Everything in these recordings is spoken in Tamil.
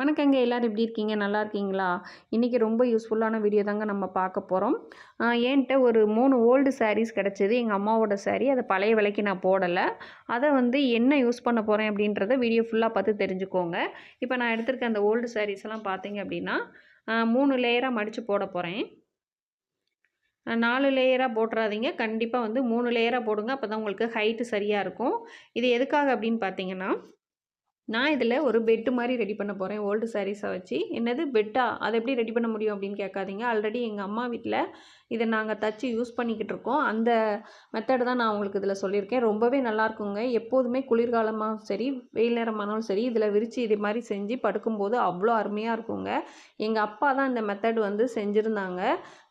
வணக்கங்க. எல்லோரும் எப்படி இருக்கீங்க? நல்லா இருக்கீங்களா? இன்றைக்கி ரொம்ப யூஸ்ஃபுல்லான வீடியோ தாங்க நம்ம பார்க்க போகிறோம் என்கிட்ட ஒரு மூணு ஓல்டு சாரீஸ் கிடச்சிது. எங்கள் அம்மாவோட சாரீ. அதை பழைய விலைக்கு நான் போடலை. அதை வந்து என்ன யூஸ் பண்ண போகிறேன் அப்படின்றத வீடியோ ஃபுல்லாக பார்த்து தெரிஞ்சுக்கோங்க. இப்போ நான் எடுத்திருக்க அந்த ஓல்டு சாரீஸ் எல்லாம் பார்த்தீங்க அப்படின்னா மூணு லேயராக மடித்து போட போகிறேன் நாலு லேயராக போட்டுறாதீங்க. கண்டிப்பாக வந்து மூணு லேயராக போடுங்க. அப்போ தான் உங்களுக்கு ஹைட்டு சரியாக இருக்கும். இது எதுக்காக அப்படின்னு பார்த்தீங்கன்னா நான் இதில் ஒரு பெட்டு மாதிரி ரெடி பண்ண போகிறேன் ஓல்டு சாரீஸை வச்சு. என்னது? பெட்டா அதை எப்படி ரெடி பண்ண முடியும் அப்படின்னு கேட்காதீங்க. ஆல்ரெடி எங்கள் அம்மா வீட்டில் இதை நாங்கள் தச்சு யூஸ் பண்ணிக்கிட்டு இருக்கோம். அந்த மெத்தடு தான் நான் உங்களுக்கு இதில் சொல்லியிருக்கேன். ரொம்பவே நல்லாயிருக்குங்க எப்போதுமே குளிர்காலமாகவும் சரி வெயில் நேரமானாலும் சரி இதில் விரித்து இது மாதிரி செஞ்சு படுக்கும்போது அவ்வளோ அருமையாக இருக்குங்க. எங்கள் அப்பா தான் இந்த மெத்தட் வந்து செஞ்சுருந்தாங்க.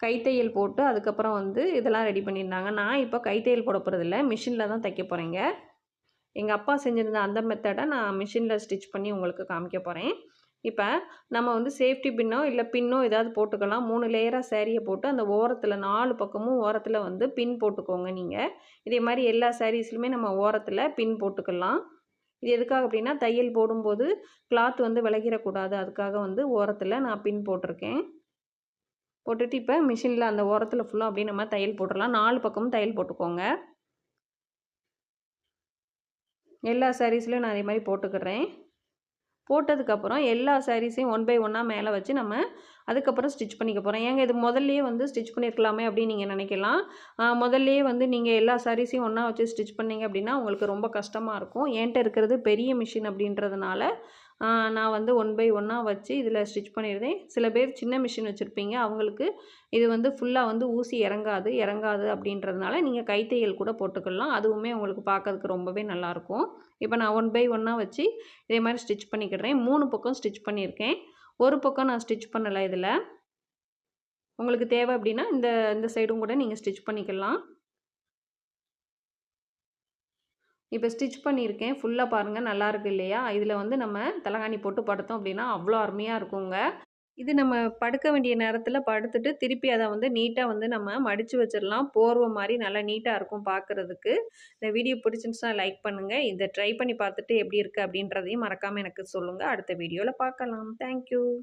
கைத்தையல் போட்டு அதுக்கப்புறம் வந்து இதெல்லாம் ரெடி பண்ணியிருந்தாங்க. நான் இப்போ கைத்தையல் போட போகிறதில்ல மிஷினில் தான் தைக்க போகிறேங்க எங்கள் அப்பா செஞ்சுருந்த அந்த மெத்தடை நான் மிஷினில் ஸ்டிச் பண்ணி உங்களுக்கு காமிக்க போகிறேன் இப்போ நம்ம வந்து சேஃப்டி பின்னோ இல்லை பின்னோ ஏதாவது போட்டுக்கலாம். மூணு லேயராக சேரீயை போட்டு அந்த ஓரத்தில் நாலு பக்கமும் ஓரத்தில் வந்து பின் போட்டுக்கோங்க நீங்கள் இதே மாதிரி எல்லா சாரீஸ்லையுமே நம்ம ஓரத்தில் பின் போட்டுக்கலாம். இது எதுக்காக அப்படின்னா தையல் போடும்போது கிளாத் வந்து விலகிடக்கூடாது. அதுக்காக வந்து ஓரத்தில் நான் பின் போட்டிருக்கேன். போட்டுட்டு இப்போ மிஷினில் அந்த ஓரத்தில் ஃபுல்லாக அப்படியே நம்ம தையல் போட்டுடலாம். நாலு பக்கமும் தையல் போட்டுக்கோங்க. எல்லா சாரீஸ்லையும் நான் அதே மாதிரி போட்டுக்கிறேன். போட்டதுக்கப்புறம் எல்லா சாரீஸையும் ஒன் பை ஒன்னாக மேலே வச்சு நம்ம அதுக்கப்புறம் ஸ்டிச் பண்ணிக்க போகிறோம் ஏங்க இது முதல்லையே வந்து ஸ்டிச் பண்ணியிருக்கலாமே அப்படின்னு நீங்கள் நினைக்கலாம். முதல்லையே வந்து நீங்கள் எல்லா சாரீஸையும் ஒன்றா வச்சு ஸ்டிச் பண்ணிங்க அப்படின்னா உங்களுக்கு ரொம்ப கஷ்டமாக இருக்கும். என்கிட்ட இருக்கிறது பெரிய மிஷின் அப்படின்றதுனால நான் வந்து ஒன் பை ஒன்னாக வச்சு இதில் ஸ்டிச் பண்ணியிருந்தேன் சில பேர் சின்ன மிஷின் வச்சுருப்பீங்க. அவங்களுக்கு இது வந்து ஃபுல்லாக வந்து ஊசி இறங்காது இறங்காது அப்படின்றதுனால நீங்கள் கைத்தையல் கூட போட்டுக்கலாம். அதுவுமே உங்களுக்கு பார்க்கறதுக்கு ரொம்பவே நல்லாயிருக்கும். இப்போ நான் ஒன் பை ஒன்னாக வச்சு இதே மாதிரி ஸ்டிச் பண்ணிக்கிறேன் மூணு பக்கம் ஸ்டிச் பண்ணியிருக்கேன். ஒரு பக்கம் நான் ஸ்டிச் பண்ணலை இதில். உங்களுக்கு தேவை அப்படின்னா இந்த இந்த சைடும் கூட நீங்கள் ஸ்டிச் பண்ணிக்கலாம். இப்போ ஸ்டிச் பண்ணியிருக்கேன். ஃபுல்லாக பாருங்கள் நல்லாயிருக்கு இல்லையா? இதில் வந்து நம்ம தலகாணி போட்டு படுத்தோம் அப்படின்னா அவ்வளோ அருமையாக இருக்குங்க. இது நம்ம படுக்க வேண்டிய நேரத்தில் படுத்துட்டு திருப்பி அதை வந்து நீட்டாக வந்து நம்ம மடித்து வச்சிடலாம். போர்வை மாதிரி நல்லா நீட்டாக இருக்கும் பார்க்குறதுக்கு. இந்த வீடியோ பிடிச்சிருந்துச்சுன்னா லைக் பண்ணுங்கள் இதை ட்ரை பண்ணி பார்த்துட்டு எப்படி இருக்குது அப்படின்றதையும் மறக்காமல் எனக்கு சொல்லுங்கள் அடுத்த வீடியோவில் பார்க்கலாம். தேங்க்யூ.